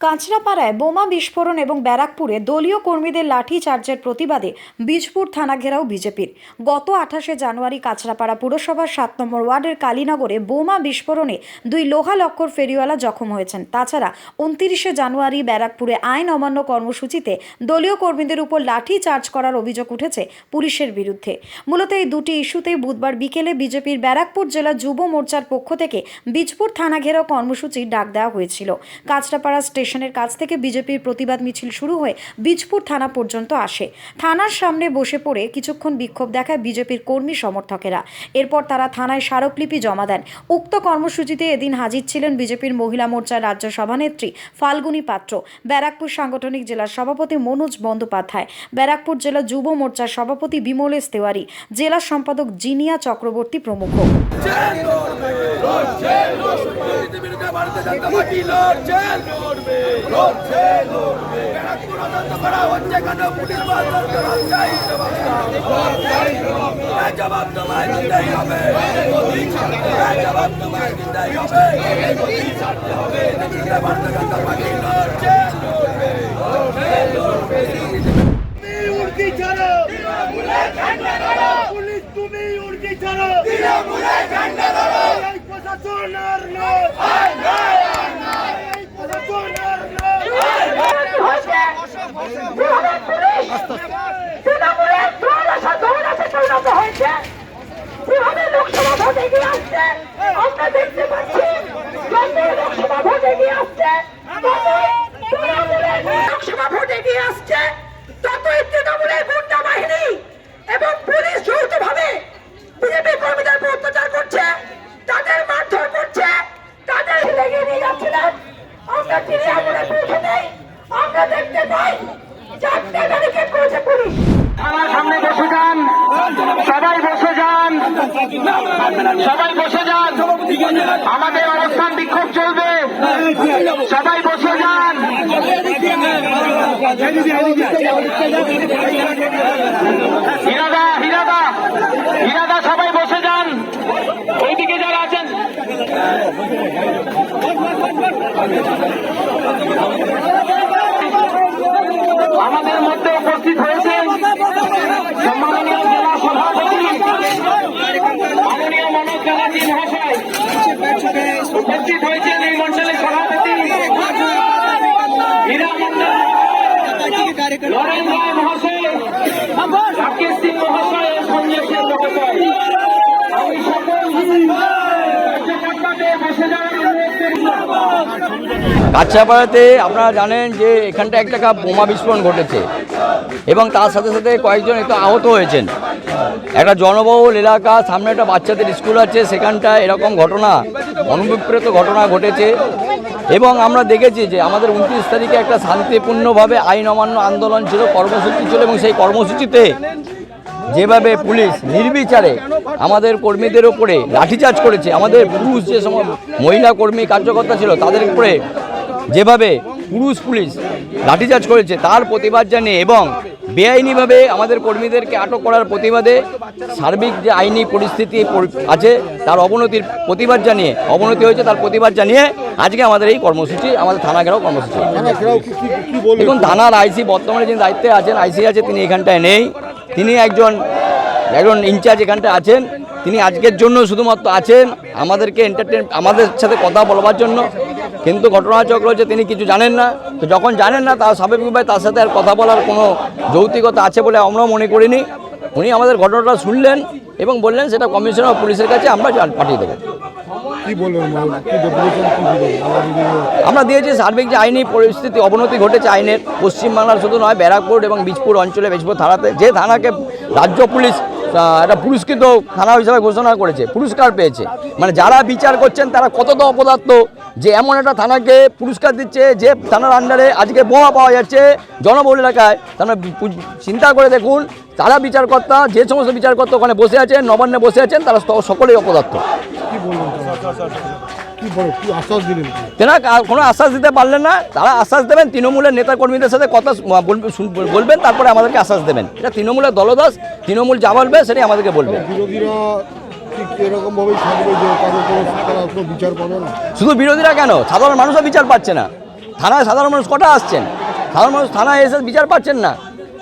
কাঁচরাপাড়ায় বোমা বিস্ফোরণ এবং ব্যারাকপুরে দলীয় কর্মীদের লাঠি চার্জের প্রতিবাদে বীজপুর থানা ঘেরাও বিজেপির। গত আঠাশে জানুয়ারি কাঁচরাপাড়া পুরসভার সাত নম্বর ওয়ার্ডের কালীনগরে বোমা বিস্ফোরণে দুই লোহা লক্কর ফেরিওয়ালা জখম হয়েছেন। তাছাড়া উনতিরিশে জানুয়ারি ব্যারাকপুরে আইন অমান্য কর্মসূচিতে দলীয় কর্মীদের উপর লাঠি চার্জ করার অভিযোগ উঠেছে পুলিশের বিরুদ্ধে। মূলত এই দুটি ইস্যুতেই বুধবার বিকেলে বিজেপির ব্যারাকপুর জেলা যুব মোর্চার পক্ষ থেকে বীজপুর থানা ঘেরাও কর্মসূচির ডাক দেওয়া হয়েছিল। কাঁচরাপাড়া স্টেশনের কাছ থেকে বিজেপির প্রতিবাদ মিছিল শুরু হয়ে বীজপুর থানা পর্যন্ত আসে। থানার সামনে বসে পড়ে কিছুক্ষণ বিক্ষোভ দেখায় বিজেপির কর্মী সমর্থকেরা। এরপর তারা থানায় স্মারকলিপি জমা দেন। উক্ত কর্মসূচিতে এদিন হাজির ছিলেন বিজেপির মহিলা মোর্চার রাজ্য সভানেত্রী ফাল্গুনী পাত্র ব্যারাকপুর সাংগঠনিক জেলার সভাপতি মনোজ বন্দ্যোপাধ্যায় ব্যারাকপুর জেলা যুব মোর্চার সভাপতি বিমলেশ তেওয়ারি জেলা সম্পাদক জিনিয়া চক্রবর্তী প্রমুখ। পার্টি লড়ছে, লড়বে। ব্যারাকপুর অত্যন্ত করা হচ্ছে কেন পুলিশ বাহাদুর করা জবাব তোমায় দিতেই হবে। জবাব তোমায় দিতেই হবে লড়বে তুমি উর্দি ছাড়ো পুলিশ তুমি উর্দি ছাড়ো এই প্রশাসন আর নয় এই প্রশাসন আর নয় তৃণমূলের দুর্দশা দুর্দশা পরিণত হয়েছে কীভাবে লোকসভা ভোট এগিয়ে আসছে আমরা দেখতে পাচ্ছি যত লোকসভা ভোট এগিয়ে আসছে ততই তৃণমূলের লোকসভা ভোট এগিয়ে আসছে ততই তৃণমূলের গুন্ডা বাহিনী এবং পুলিশ যৌথভাবে বিজেপি কর্মীদের উপর অত্যাচার করছে তাদের মারধর করছে তাদের লেগে নিয়ে যাচ্ছিলেন আমরা সামনে বসে যান। সবাই বসে যান। সবাই বসে যান। আমাদের অবস্থান বিক্ষোভ চলবে। সবাই বসে যান হিরাদা হিরাদা হিরাদা সবাই বসে যান ওইদিকে যারা আছেন আমাদের মধ্যে উপস্থিত হয়েছে সম্মাননীয় জেলা সভাপতি মাননীয় মনোজ ব্যানার্জি মহাশয়। উপস্থিত হয়েছেন এই মন্ডলের সভাপতি হীরা মন্ডল লরেন রায় মহাশয় রাকেশ সিং মহাশয় এবং সঞ্জয় সিং মহাশয় আমি সকল কার্যকর্তাদের বসে যাওয়ার অনুরোধ করছি কাছাপাড়াতে আপনারা জানেন যে এখানটা একটা বোমা বিস্ফোরণ ঘটেছে এবং তার সাথে সাথে কয়েকজন একটু আহত হয়েছেন। একটা জনবহুল এলাকা, সামনে একটা বাচ্চাদের স্কুল আছে সেখানটা এরকম ঘটনা অনুবিপ্রেত ঘটনা ঘটেছে এবং আমরা দেখেছি যে আমাদের উনত্রিশ তারিখে একটা শান্তিপূর্ণভাবে আইন অমান্য আন্দোলন ছিল, কর্মসূচি ছিল এবং সেই কর্মসূচিতে যেভাবে পুলিশ নির্বিচারে আমাদের কর্মীদের উপরে লাঠিচার্জ করেছে আমাদের পুরুষ যে সময় মহিলা কর্মী কার্যকর্তা ছিল তাদের উপরে যেভাবে পুরুষ পুলিশ লাঠিচার্জ করেছে তার প্রতিবাদ জানিয়ে এবং বেআইনিভাবে আমাদের কর্মীদেরকে আটক করার প্রতিবাদে সার্বিক যে আইনি পরিস্থিতি আছে তার অবনতির প্রতিবাদ জানিয়ে অবনতি হয়েছে তার প্রতিবাদ জানিয়ে আজকে আমাদের এই কর্মসূচি আমাদের থানা ঘেরাও কর্মসূচি। দেখুন থানার আইসি বর্তমানে যিনি দায়িত্বে আছেন আইসি আছে তিনি এখানটায় নেই। তিনি একজন একজন ইনচার্জ এখানটা আছেন। তিনি আজকের জন্য শুধুমাত্র আছেন আমাদেরকে এন্টারটেন আমাদের সাথে কথা বলবার জন্য। কিন্তু ঘটনাচক্র হচ্ছে তিনি কিছু জানেন না। তো যখন জানেন না, তার স্বাভাবিকভাবে তার সাথে আর কথা বলার কোনো যৌক্তিকতা আছে বলে আমরাও মনে করিনি। উনি আমাদের ঘটনাটা শুনলেন এবং বললেন, সেটা কমিশনার পুলিশের কাছে আমরা পাঠিয়ে দেবো। আমরা দিয়েছি সার্বিক যে আইনি পরিস্থিতি, অবনতি ঘটেছে আইনের, পশ্চিমবাংলার শুধু নয়, ব্যারাকপুর এবং বীজপুর অঞ্চলে, বীজপুর থানাতে, যে থানাকে রাজ্য পুলিশ একটা পুরস্কৃত থানা হিসাবে ঘোষণা করেছে, পুরস্কার পেয়েছে। মানে যারা বিচার করছেন, তারা কতটা অপদার্থ যে এমন একটা থানাকে পুরস্কার দিচ্ছে, যে থানার আন্ডারে আজকে বোমা পাওয়া যাচ্ছে জনবহুল এলাকায়। তারা চিন্তা করে দেখুন তারা বিচারকর্তা, যে সমস্ত বিচারকর্তা ওখানে বসে আছেন, নবান্নে বসে আছেন, তারা সকলেই অপদার্থ। কি বলবেন কি বড় কি আশ্বাস দিলেন? তেনা কোনো আশ্বাস দিতে পারলেন না। তারা আশ্বাস দেবেন তৃণমূলের নেতা কর্মীদের সাথে কথা বলবেন তারপরে আমাদেরকে আশ্বাস দেবেন। এটা তৃণমূলের দলদাস তৃণমূল যা বলবে সেটাই আমাদেরকে বলবে। বিরোধীরা শুধু বিরোধীরা কেন? সাধারণ মানুষও বিচার পাচ্ছে না। থানায় সাধারণ মানুষ কটা আসছেন? সাধারণ মানুষ থানায় এসে বিচার পাচ্ছেন না।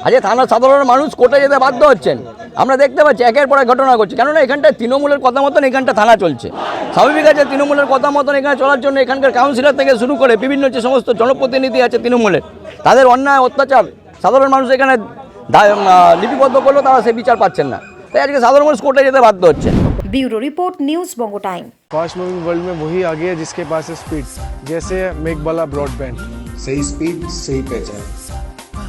আজকে থানার সাধারণ মানুষ কোর্টে যেতে বাধ্য হচ্ছেন। আমরা দেখতে পাচ্ছি একের পর এক ঘটনা ঘটছে কেননা এখানটায় তৃণমূলের কথা মতন এখানটা থানা চলছে স্বাভাবিক আছে তৃণমূলের কথা মতন এখানে চলার জন্য এখানকার কাউন্সিলর থেকে শুরু করে বিভিন্ন যে সমস্ত জনপ্রতিনিধি আছে তৃণমূলের তাদের অন্যায় অত্যাচার সাধারণ মানুষ এখানে দা- আহ, লিপিবদ্ধ করলেও তারা সে বিচার পাচ্ছেন না তাই আজকে সাধারণ মানুষ কোর্টে যেতে বাধ্য হচ্ছেন bureau report news Banga time fast moving world में वही आगे है जिसके पास है स्पीड जैसे मेघबाला ब्रॉडबैंड सही स्पीड सही पहचान